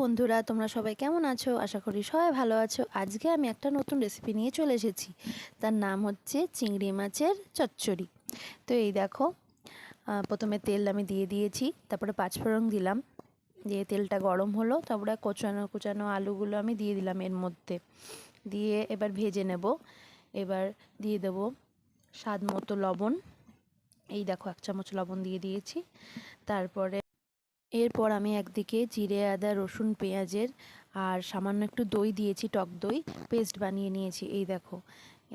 বন্ধুরা, তোমরা সবাই কেমন আছো? আশা করি সবাই ভালো আছো। আজকে আমি একটা নতুন রেসিপি নিয়ে চলে এসেছি। তার নাম হচ্ছে চিংড়ি মাছের চচ্চড়ি। তো এই দেখো প্রথমে তেল আমি দিয়ে দিয়েছি, তারপরে পাঁচফোড়ন দিলাম। দিয়ে তেলটা গরম হলো, তারপরে কোচানো কোচানো আলুগুলো আমি দিয়ে দিলাম এর মধ্যে। দিয়ে এবার ভেজে নেব। এবার দিয়ে দেবো স্বাদ মতো লবণ। এই দেখো, এক চামচ লবণ দিয়ে দিয়েছি। তারপরে এরপর আমি একদিকে জিরে, আদা, রসুন, পেঁয়াজের আর সামান্য একটু দই দিয়েছি, টক দই, পেস্ট বানিয়ে নিয়েছি। এই দেখো,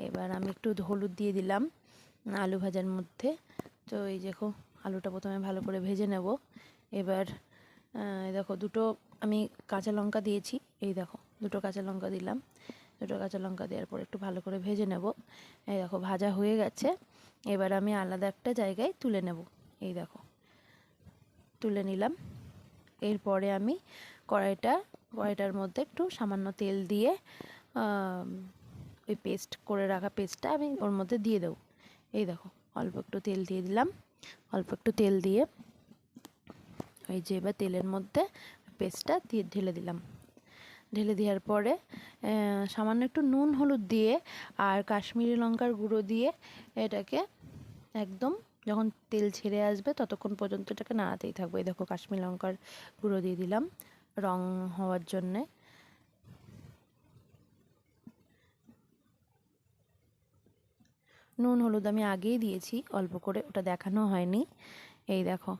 এবার আমি একটু হলুদ দিয়ে দিলাম আলু ভাজার মধ্যে। তো এই দেখো, আলুটা প্রথমে ভালো করে ভেজে নেব। এবার দেখো, দুটো আমি কাঁচা লঙ্কা দিয়েছি। এই দেখো, দুটো কাঁচা লঙ্কা দিলাম। দুটো কাঁচা লঙ্কা দেওয়ার পর একটু ভালো করে ভেজে নেব। এই দেখো, ভাজা হয়ে গেছে। এবার আমি আলাদা একটা জায়গায় তুলে নেব। এই দেখো তুলে নিলাম। এরপরে আমি কড়াইটা, কড়াইটার মধ্যে একটু সামান্য তেল দিয়ে ওই পেস্ট করে রাখা পেস্টটা আমি ওর মধ্যে দিয়ে দেবো। এই দেখো, অল্প একটু তেল দিয়ে দিলাম। অল্প একটু তেল দিয়ে ওই যে এবার তেলের মধ্যে পেস্টটা দিয়ে ঢেলে দিলাম। ঢেলে দেওয়ার পরে সামান্য একটু নুন, হলুদ দিয়ে আর কাশ্মীরি লঙ্কার গুঁড়ো দিয়ে এটাকে একদম যখন তেল ছেড়ে আসবে ততক্ষণ পর্যন্ত এটাকে নাড়াতেই থাকব। দেখো কাশ্মীর লঙ্কার গুঁড়ো দিয়ে দিলাম রং হওয়ার জন্যে। নুন, হলুদ আমি আগেই দিয়েছি, অল্প করে, ওটা দেখানো হয়নি। এই দেখো,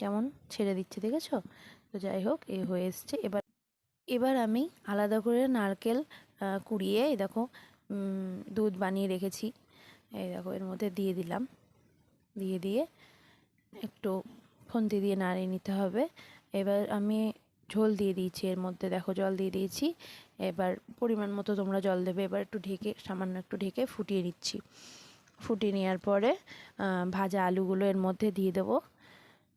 কেমন ছেড়ে দিচ্ছে দেখেছ? তো যাই হোক, এ হয়ে এসছে। এবার এবার আমি আলাদা করে নারকেল কুড়িয়ে, এই দেখো দুধ বানিয়ে রেখেছি। এই দেখো, এর মধ্যে দিয়ে দিলাম। দিয়ে দিয়ে একটু ফন্তি দিয়ে নাড়িয়ে নিতে হবে। এবার আমি ঝোল দিয়ে দিয়েছি, এর মধ্যে দেখো জল দিয়ে দিয়েছি। এবার পরিমাণ মতো তোমরা জল দেবে। এবার একটু ঢেকে, সামান্য একটু ঢেকে ফুটিয়ে নিচ্ছি। ফুটিয়ে নেওয়ার পরে ভাজা আলুগুলো এর মধ্যে দিয়ে দেবো।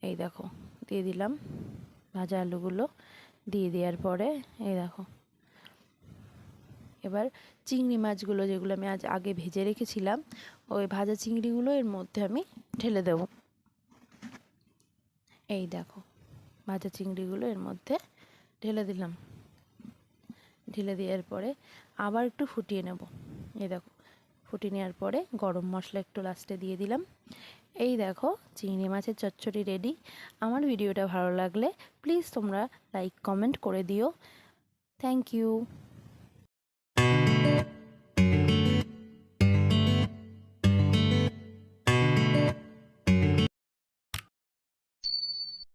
এই দেখো, দিয়ে দিলাম ভাজা আলুগুলো। দিয়ে দেওয়ার পরে, এই দেখো এবার চিংড়ি মাছগুলো যেগুলো আমি আজ আগে ভেজে রেখেছিলাম, ওই ভাজা চিংড়িগুলো এর মধ্যে আমি ঢেলে দেব। এই দেখো, ভাজা চিংড়িগুলো এর মধ্যে ঢেলে দিলাম। ঢেলে দেওয়ার পরে আবার একটু ফুটিয়ে নেব। এই দেখো, ফুটিয়ে নেওয়ার পরে গরম মশলা একটু লাস্টে দিয়ে দিলাম। এই দেখো, চিংড়ি মাছের চচ্চড়ি রেডি। আমার ভিডিওটা ভালো লাগলে প্লিজ তোমরা লাইক, কমেন্ট করে দিও। Thank you.